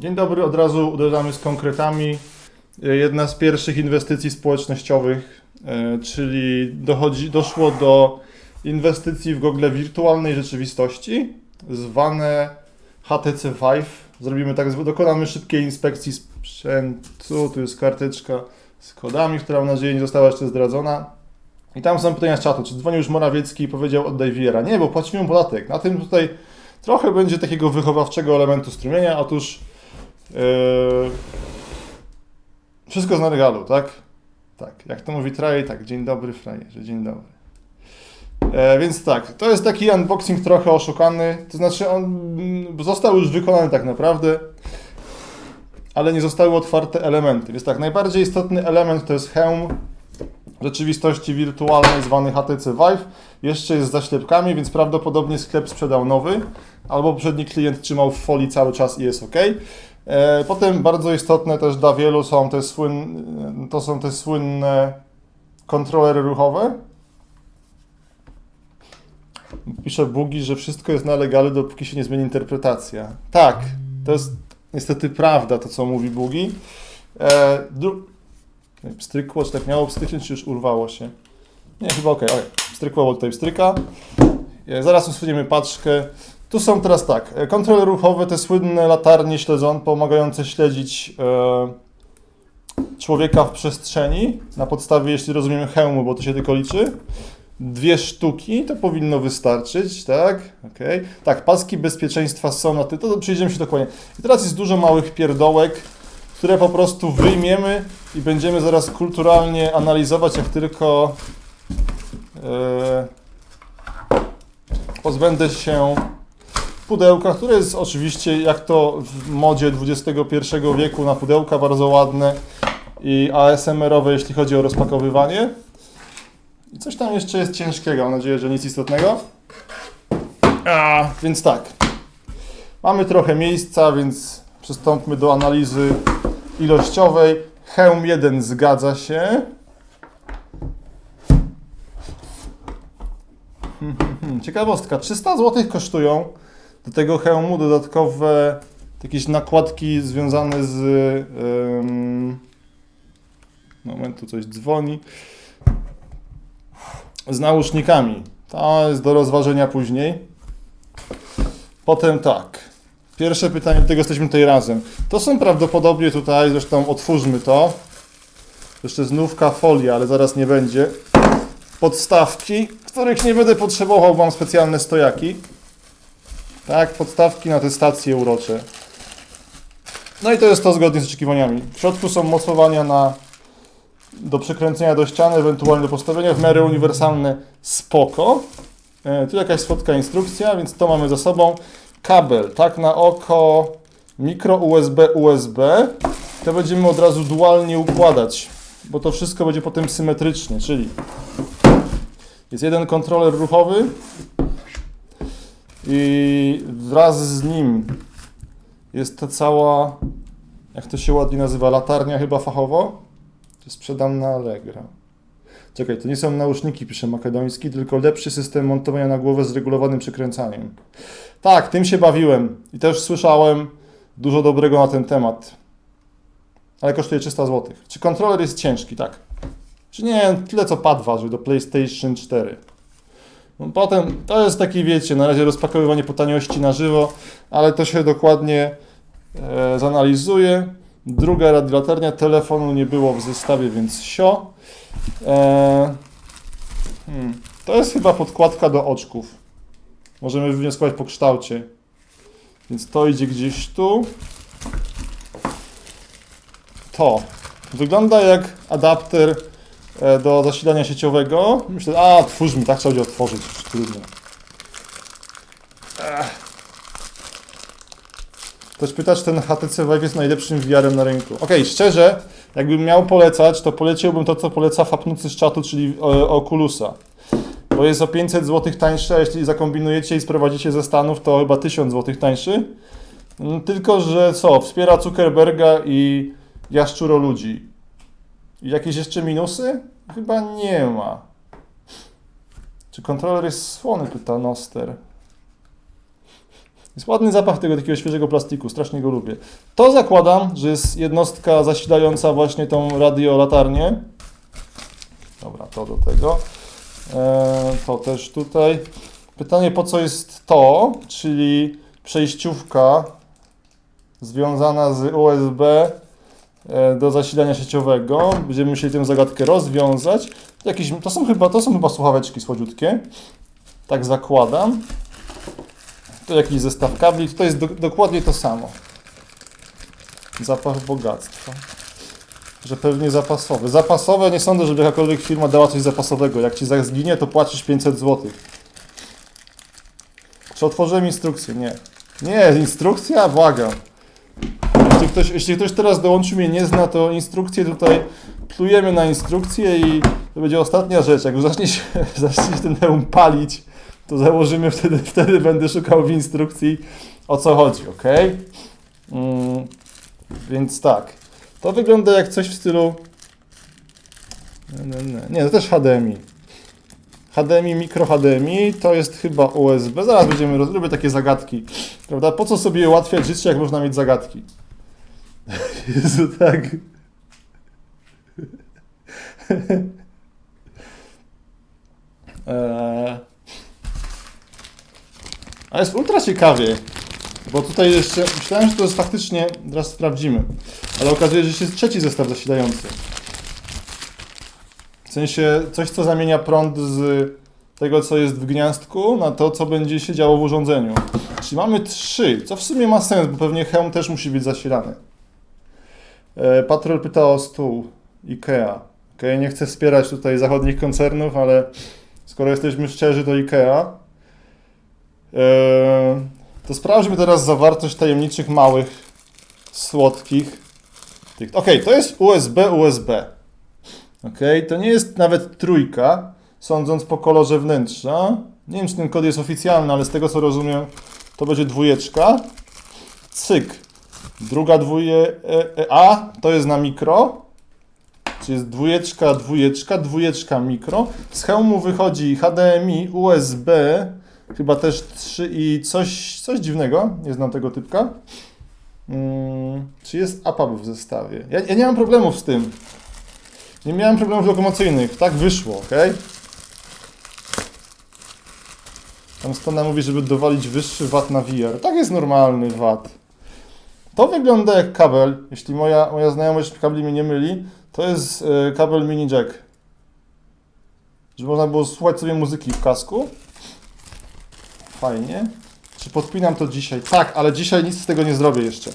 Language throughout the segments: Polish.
Dzień dobry, od razu uderzamy z konkretami. E, Jedna z pierwszych inwestycji społecznościowych, e, czyli dochodzi, doszło do inwestycji w gogle wirtualnej rzeczywistości, zwane HTC Vive. Zrobimy tak, dokonamy szybkiej inspekcji sprzętu. Tu jest karteczka z kodami, która mam nadzieję nie została jeszcze zdradzona. I tam są pytania z czatu, czy dzwonił już Morawiecki i powiedział oddaj VR-a. Nie, bo płacimy podatek. Na tym tutaj trochę będzie takiego wychowawczego elementu strumienia. Otóż yy, wszystko z na regalu, tak? Tak, jak to mówi Traj, tak, dzień dobry frajerze, dzień dobry. E, więc tak, to jest taki unboxing trochę oszukany, to znaczy on mm, został już wykonany tak naprawdę, ale nie zostały otwarte elementy. Więc tak, najbardziej istotny element to jest hełm rzeczywistości wirtualnej zwany HTC Vive. Jeszcze jest z zaślepkami, więc prawdopodobnie sklep sprzedał nowy, albo poprzedni klient trzymał w folii cały czas i jest ok. E, Potem bardzo istotne też dla wielu są te, słyn, to są te słynne kontrolery ruchowe. Pisze Bugi, że wszystko jest na legalu, dopóki się nie zmieni interpretacja. Tak, to jest niestety prawda, to co mówi Bugi. E, dru- Pstrykło, czy tak miało pstryknąć, czy już urwało się? Nie, chyba okej, okay, Pstrykło tutaj pstryka. E, Zaraz usuniemy paczkę. Tu są teraz tak, e, kontrole ruchowe, te słynne latarnie śledzą, pomagające śledzić e, człowieka w przestrzeni na podstawie, jeśli rozumiemy, hełmu, bo to się tylko liczy. Dwie sztuki, to powinno wystarczyć, tak? Okej. Tak, paski bezpieczeństwa są na ty, to przyjdziemy się dokładnie. I teraz jest dużo małych pierdołek, które po prostu wyjmiemy i będziemy zaraz kulturalnie analizować, jak tylko e, pozbędę się pudełka, które jest oczywiście, jak to w modzie XXI wieku, na pudełka bardzo ładne i ASMR-owe, jeśli chodzi o rozpakowywanie. I coś tam jeszcze jest ciężkiego, mam nadzieję, że nic istotnego. A, więc tak. Mamy trochę miejsca, więc przystąpmy do analizy ilościowej. Hełm 1 zgadza się. Hmm, hmm, hmm. Ciekawostka, 300 zł kosztują do tego hełmu dodatkowe jakieś nakładki związane z. Um, moment, coś dzwoni. Z nausznikami. To jest do rozważenia później. Potem tak. Pierwsze pytanie, do tego jesteśmy tutaj razem. To są prawdopodobnie tutaj, zresztą otwórzmy to. Jeszcze znówka folia, ale zaraz nie będzie. Podstawki, których nie będę potrzebował, mam specjalne stojaki. Tak, podstawki na te stacje urocze. No i to jest to zgodnie z oczekiwaniami. W środku są mocowania na, do przekręcenia do ściany, ewentualnie do postawienia, w miarę uniwersalne, spoko. E, tu jakaś słodka instrukcja, więc to mamy za sobą. Kabel, tak na oko, mikro USB, USB. To będziemy od razu dualnie układać, bo to wszystko będzie potem symetrycznie, czyli jest jeden kontroler ruchowy, i wraz z nim jest ta cała, jak to się ładnie nazywa, latarnia chyba fachowo. To sprzedam na Allegro. Czekaj, to nie są nauszniki, pisze Makedoński, tylko lepszy system montowania na głowę z regulowanym przekręcaniem. Tak, tym się bawiłem i też słyszałem dużo dobrego na ten temat. Ale kosztuje 300 zł. Czy kontroler jest ciężki? Tak. Czy nie, tyle co pad waży do PlayStation 4. No potem to jest taki, wiecie, na razie rozpakowywanie po taniości na żywo, ale to się dokładnie e, zanalizuje. Druga radiolatarnia, telefonu nie było w zestawie, więc sio. E, hmm, to jest chyba podkładka do oczków. Możemy wywnioskować po kształcie. Więc to idzie gdzieś tu. To wygląda jak adapter do zasilania sieciowego. Myślę, a otwórzmy, tak trzeba będzie otworzyć, trudno. Ktoś pyta, czy ten HTC Vive jest najlepszym VR-em na rynku. Okej, szczerze, jakbym miał polecać, to poleciłbym to, co poleca Fapnucy z czatu, czyli e, Oculusa. Bo jest o 500 zł tańsze, a jeśli zakombinujecie i sprowadzicie ze Stanów, to chyba 1000 zł tańszy. Mm, Tylko, że co, wspiera Zuckerberga i jaszczuro ludzi. Jakieś jeszcze minusy? Chyba nie ma. Czy kontroler jest słony? Pyta Noster. Jest ładny zapach tego takiego świeżego plastiku, strasznie go lubię. To zakładam, że jest jednostka zasilająca właśnie tą radiolatarnię. Dobra, to do tego. E, to też tutaj. Pytanie, po co jest to, czyli przejściówka związana z USB do zasilania sieciowego. Będziemy musieli tę zagadkę rozwiązać. Jakieś, to, są chyba, to są chyba słuchaweczki słodziutkie. Tak zakładam. To jakiś zestaw kabli. To jest do, dokładnie to samo. Zapach bogactwa. Że pewnie zapasowy. Zapasowe nie sądzę, żeby jakakolwiek firma dała coś zapasowego. Jak ci zginie, to płacisz 500 zł. Czy otworzyłem instrukcję? Nie. Nie, instrukcja? Błagam. Jeśli ktoś, jeśli ktoś teraz dołączył mnie nie zna, to instrukcję tutaj plujemy na instrukcję i to będzie ostatnia rzecz. Jak już zacznie się, zacznie się ten hełm palić, to założymy wtedy, wtedy będę szukał w instrukcji o co chodzi, ok? Mm, więc tak. To wygląda jak coś w stylu. Nie, to też HDMI. HDMI, mikro HDMI, to jest chyba USB. Zaraz będziemy roz- robię takie zagadki. Prawda? Po co sobie ułatwiać życie, jak można mieć zagadki? Jezu, tak. Eee. A jest ultra ciekawie, bo tutaj jeszcze myślałem, że to jest faktycznie, teraz sprawdzimy, ale okazuje się, że jest trzeci zestaw zasilający. W sensie coś, co zamienia prąd z tego, co jest w gniazdku, na to, co będzie się działo w urządzeniu. Czyli mamy trzy, co w sumie ma sens, bo pewnie hełm też musi być zasilany. E, Patrol pyta o stół IKEA. Okay, nie chcę wspierać tutaj zachodnich koncernów, ale skoro jesteśmy szczerzy, to IKEA. E, to sprawdźmy teraz zawartość tajemniczych małych, słodkich. Okej, to jest USB, USB. Okej, to nie jest nawet trójka, sądząc po kolorze wnętrza. Nie wiem, czy ten kod jest oficjalny, ale z tego co rozumiem, to będzie dwójeczka. Cyk. Druga dwóje... E, e, A to jest na mikro. Czyli jest dwójeczka, dwójeczka, dwójeczka mikro. Z hełmu wychodzi HDMI, USB, chyba też 3 i coś, coś dziwnego. Nie znam tego typka. Mm, czy jest APAP w zestawie? Ja, ja nie mam problemów z tym. Nie miałem problemów lokomocyjnych. Tak wyszło, ok? Tam strona mówi, żeby dowalić wyższy VAT na VR. Tak jest normalny VAT. To wygląda jak kabel. Jeśli moja, moja znajomość kabli mnie nie myli, to jest e, kabel mini jack. Żeby można było słuchać sobie muzyki w kasku. Fajnie. Czy podpinam to dzisiaj? Tak, ale dzisiaj nic z tego nie zrobię jeszcze.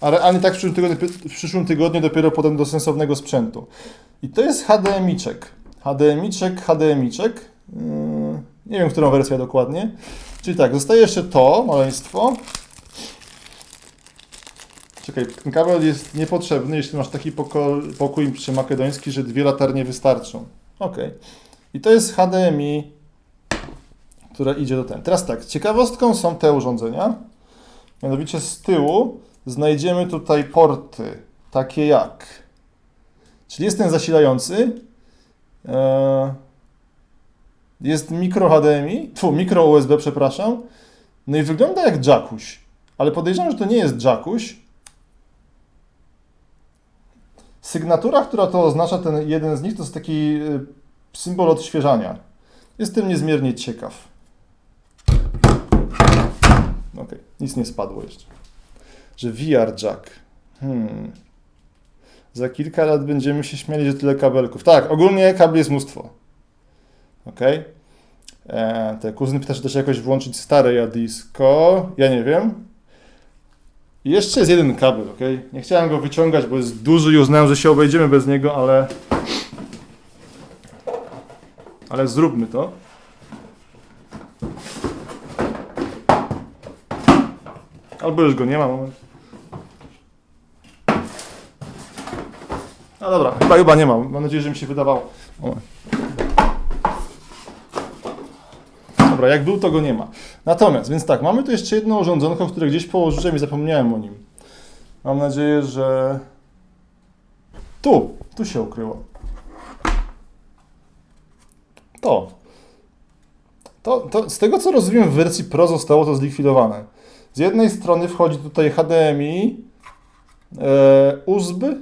A realnie tak w przyszłym tygodniu, w przyszłym tygodniu dopiero potem do sensownego sprzętu. I to jest HDMI-czek. HDMI-czek, HDMI-czek. Yy, nie wiem, którą wersję dokładnie. Czyli tak, zostaje jeszcze to, maleństwo. Czekaj, ten kabel jest niepotrzebny, jeśli masz taki poko- pokój czy makedoński, że dwie latarnie wystarczą. Ok. I to jest HDMI, które idzie do ten. Teraz tak, ciekawostką są te urządzenia. Mianowicie z tyłu znajdziemy tutaj porty, takie jak. Czyli jest ten zasilający. e, Jest mikro HDMI, tu mikro USB, przepraszam. No i wygląda jak jackuś. Ale podejrzewam, że to nie jest jackuś. Sygnatura, która to oznacza, ten jeden z nich, to jest taki y, symbol odświeżania. Jestem niezmiernie ciekaw. Ok, nic nie spadło jeszcze. Że VR jack. Hmm. Za kilka lat będziemy się śmiali, że tyle kabelków. Tak, ogólnie kabli jest mnóstwo. Ok. E, te kuzyny pyta, czy też jakoś włączyć stare jadisko. Ja nie wiem. Jeszcze jest jeden kabel, ok? Nie chciałem go wyciągać, bo jest duży i uznałem, że się obejdziemy bez niego, ale... Ale zróbmy to. Albo już go nie ma, moment. No dobra, chyba, chyba nie ma. Mam nadzieję, że mi się wydawało. Moment. Dobra, jak był, to go nie ma. Natomiast, więc tak, mamy tu jeszcze jedno urządzonko, które gdzieś położyłem i zapomniałem o nim. Mam nadzieję, że tu, tu się ukryło. To. To, to, z tego co rozumiem, w wersji Pro zostało to zlikwidowane. Z jednej strony wchodzi tutaj HDMI, e, USB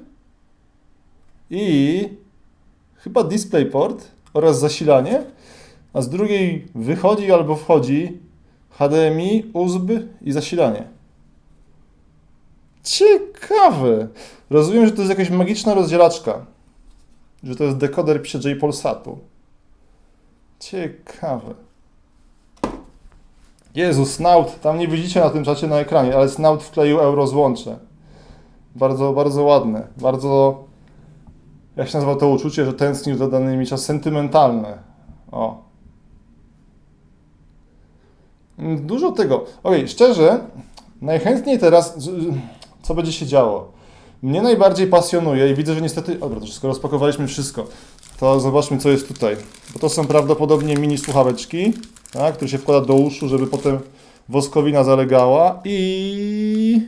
i chyba DisplayPort oraz zasilanie, a z drugiej wychodzi albo wchodzi HDMI, USB i zasilanie. Ciekawe. Rozumiem, że to jest jakaś magiczna rozdzielaczka. Że to jest dekoder PJ Polsatu. Ciekawe. Jezu, Snout, tam nie widzicie na tym czacie na ekranie, ale Snout wkleił euro złącze. Bardzo, bardzo ładne. Bardzo, jak się nazywa to uczucie, że tęsknił za danymi czas sentymentalne. O. Dużo tego. Okej, szczerze, najchętniej teraz, co będzie się działo? Mnie najbardziej pasjonuje i widzę, że niestety, dobra, to skoro rozpakowaliśmy wszystko, to zobaczmy, co jest tutaj. Bo to są prawdopodobnie mini słuchaweczki, tak, które się wkłada do uszu, żeby potem woskowina zalegała i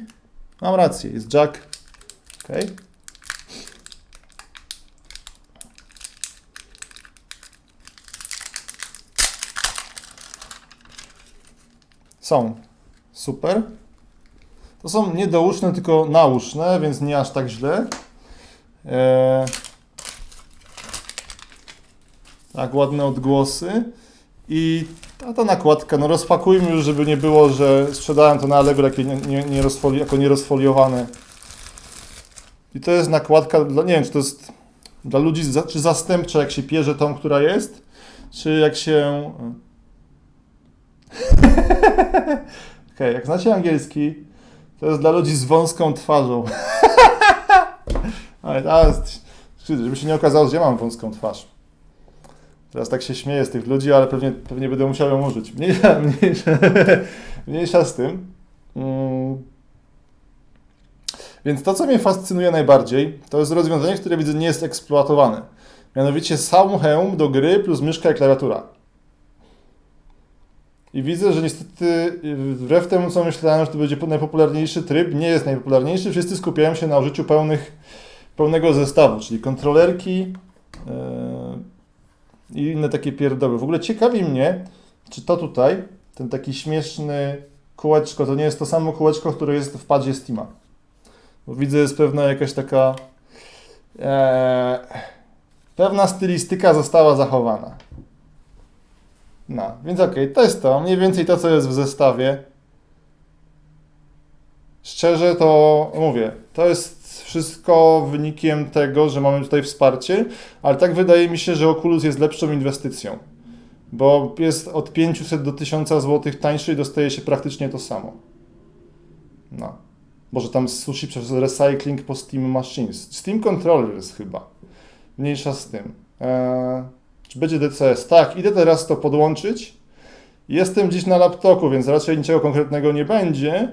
mam rację, jest jack. Ok. Są. Super. To są nie douszne, tylko nauszne, więc nie aż tak źle. Eee, tak, ładne odgłosy. I ta, ta nakładka, no rozpakujmy już, żeby nie było, że sprzedałem to na Allegro jakie nie, nie, nie jako nierozfoliowane. I to jest nakładka, dla, nie wiem, czy to jest dla ludzi, za, czy zastępcza, jak się pierze tą, która jest, czy jak się... Okej, jak znacie angielski, to jest dla ludzi z wąską twarzą. Ale teraz, żeby się nie okazało, że ja mam wąską twarz. Teraz tak się śmieję z tych ludzi, ale pewnie, pewnie będę musiał ją użyć. Mniejsza, mniejsza, mniejsza z tym. Mm. Więc to, co mnie fascynuje najbardziej, to jest rozwiązanie, które widzę nie jest eksploatowane. Mianowicie sam hełm do gry plus myszka i klawiatura. I widzę, że niestety y, wbrew temu, co myślałem, że to będzie najpopularniejszy tryb, nie jest najpopularniejszy. Wszyscy skupiają się na użyciu pełnych, pełnego zestawu, czyli kontrolerki yy, i inne takie pierdoły. W ogóle ciekawi mnie, czy to tutaj, ten taki śmieszny kółeczko, to nie jest to samo kółeczko, które jest w padzie Steama. Bo widzę, jest pewna jakaś taka e, pewna stylistyka została zachowana. No, więc okej, to jest to. Mniej więcej to, co jest w zestawie. Szczerze to mówię, to jest wszystko wynikiem tego, że mamy tutaj wsparcie, ale tak wydaje mi się, że Oculus jest lepszą inwestycją, bo jest od 500 do 1000 zł tańszy i dostaje się praktycznie to samo. No. Może tam sushi przez recycling po Steam Machines. Steam Controllers chyba. Mniejsza z tym. Eee, czy będzie DCS? Tak, idę teraz to podłączyć. Jestem dziś na laptopu, więc raczej niczego konkretnego nie będzie,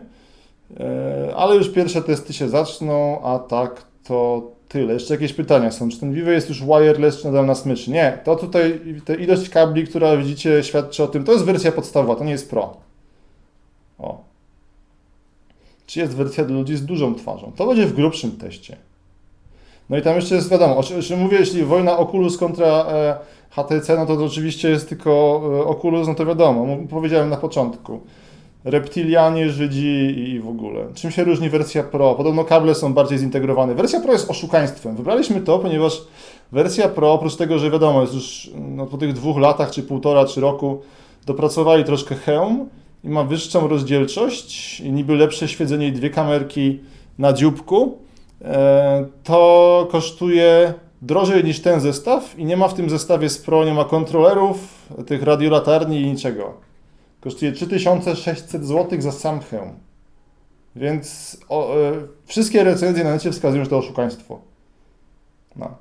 e, ale już pierwsze testy się zaczną, a tak to tyle. Jeszcze jakieś pytania są. Czy ten Vive jest już wireless, czy nadal na smyczy? Nie, to tutaj ta ilość kabli, która widzicie, świadczy o tym. To jest wersja podstawowa, to nie jest Pro. O. Czy jest wersja dla ludzi z dużą twarzą? To będzie w grubszym teście. No i tam jeszcze jest wiadomo, o czym, mówię, jeśli wojna Oculus kontra e, HTC, no to, to oczywiście jest tylko e, Oculus, no to wiadomo, powiedziałem na początku. Reptilianie, Żydzi i w ogóle. Czym się różni wersja Pro? Podobno kable są bardziej zintegrowane. Wersja Pro jest oszukaństwem. Wybraliśmy to, ponieważ wersja Pro, oprócz tego, że wiadomo, jest już no, po tych dwóch latach, czy półtora, czy roku, dopracowali troszkę hełm i ma wyższą rozdzielczość i niby lepsze świedzenie i dwie kamerki na dzióbku, to kosztuje drożej niż ten zestaw i nie ma w tym zestawie z Pro, nie ma kontrolerów, tych radiolatarni i niczego. Kosztuje 3600 zł za sam hełm. Więc o, e, wszystkie recenzje na necie wskazują, że to oszukaństwo. No.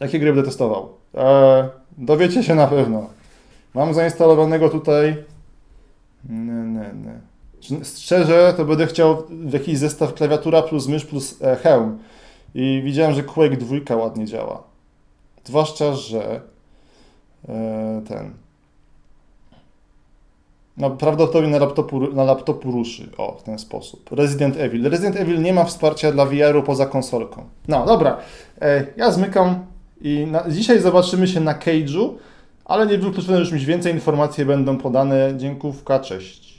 Jakie gry będę testował? E, dowiecie się na pewno. Mam zainstalowanego tutaj. Nie, nie, nie. Szczerze, to będę chciał w jakiś zestaw klawiatura plus mysz plus e, hełm. I widziałem, że Quake 2 ładnie działa. Zwłaszcza, że e, ten. No, prawdopodobnie na laptopu, na laptopu ruszy. O, w ten sposób. Resident Evil. Resident Evil nie ma wsparcia dla VR-u poza konsolką. No, dobra. E, ja zmykam i na, dzisiaj zobaczymy się na Cage'u, Ale nie wykluczone, że już więcej informacji będą podane. Dziękówka, cześć.